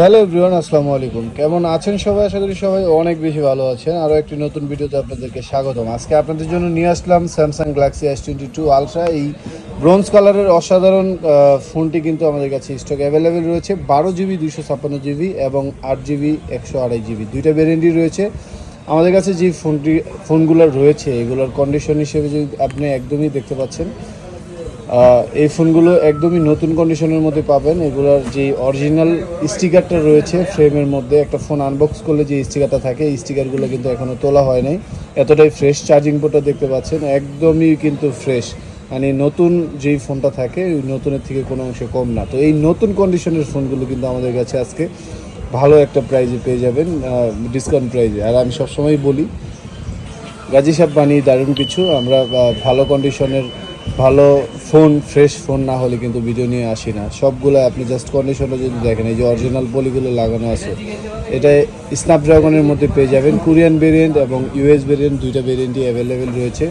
Hello everyone আসসালামু আলাইকুম। কেমন আছেন সবাই? আশা করি সবাই অনেক বেশি ভালো আছেন। আরও একটি নতুন ভিডিওতে আপনাদেরকে স্বাগতম। আজকে আপনাদের জন্য নিয়ে আসলাম Samsung Galaxy S twenty two ultra এই ব্রোঞ্জ কালারের অসাধারণ ফোনটি কিন্তু আমাদের কাছে স্টক অ্যাভেলেবেল রয়েছে। বারো জিবি দুইশো ছাপ্পান্ন জিবি এবং আট জিবি একশো আড়াই জিবি দুইটা ভ্যারিয়েন্টই রয়েছে। আমাদের কাছে যে ফোনটি, ফোনগুলো রয়েছে, এগুলোর কন্ডিশন হিসেবে যদি আপনি একদমই দেখতে পাচ্ছেন এই ফোনগুলো একদমই নতুন কন্ডিশনের মধ্যে পাবেন। এগুলোর যে অরিজিনাল স্টিকারটা রয়েছে ফ্রেমের মধ্যে একটা ফোন আনবক্স করলে যে স্টিকারটা থাকে, এই স্টিকারগুলো কিন্তু এখনও তোলা হয় নাই। এতটাই ফ্রেশ চার্জিং পোর্টটা দেখতে পাচ্ছেন, একদমই কিন্তু ফ্রেশ মানে নতুন যেই ফোনটা থাকে, ওই নতুনের থেকে কোনো অংশে কম না। তো এই নতুন কন্ডিশনের ফোনগুলো কিন্তু আমাদের কাছে আজকে ভালো একটা প্রাইজে পেয়ে যাবেন ডিসকাউন্ট প্রাইজে আর আমি সবসময় বলি, গাজী সাহেব বানিয়ে দারুণ কিছু। আমরা ভালো কন্ডিশনের ভালো ফোন ফ্রেশ ফোন না হলে কিন্তু ভিডিও নিয়ে আসি না। সবগুলো আপনি জাস্ট কন্ডিশনে যদি দেখেন, এই যে অরিজিনাল পলিগুলো লাগানো আছে, এটা স্ন্যাপড্রাগনের মধ্যে পেয়ে যাবেন। কোরিয়ান ভেরিয়েন্ট এবং ইউএস ভেরিয়েন্ট দুইটা ভেরিয়েন্টই অ্যাভেলেবেল রয়েছে।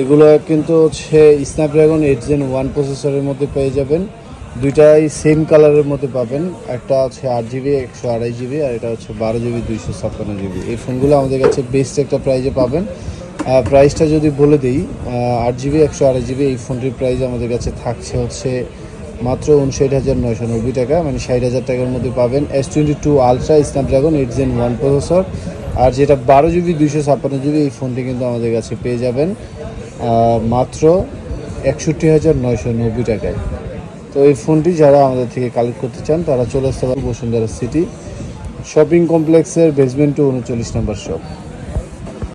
এগুলো কিন্তু হচ্ছে স্ন্যাপড্রাগন এইট জেন ওয়ান প্রসেসরের মধ্যে পেয়ে যাবেন। দুইটাই সেম কালারের মধ্যে পাবেন। একটা হচ্ছে আট জিবি একশো আড়াই জিবি আর এটা হচ্ছে বারো জিবি দুইশো ছাপ্পান্ন জিবি এই ফোনগুলো আমাদের কাছে বেস্ট একটা প্রাইজে পাবেন। প্রাইসটা যদি বলে দিই আট জিবি একশো আড়াই জিবি এই ফোনটির প্রাইস আমাদের কাছে থাকছে হচ্ছে মাত্র উনষাট হাজার নয়শো নব্বই টাকা মানে ষাট হাজার টাকার মধ্যে পাবেন S twenty two ultra Snapdragon eight gen one processor আর যেটা বারো জিবি দুইশো ছাপ্পান্ন জিবি এই ফোনটি কিন্তু আমাদের কাছে পেয়ে যাবেন মাত্র একষট্টি হাজার নয়শো নব্বই টাকায়। তো এই ফোনটি যারা আমাদের থেকে কালেক্ট করতে চান, তারা চলে আসতে পারেন বসুন্ধরা সিটি শপিং কমপ্লেক্সের বেসমেন্ট টু উনচল্লিশ নম্বর শপ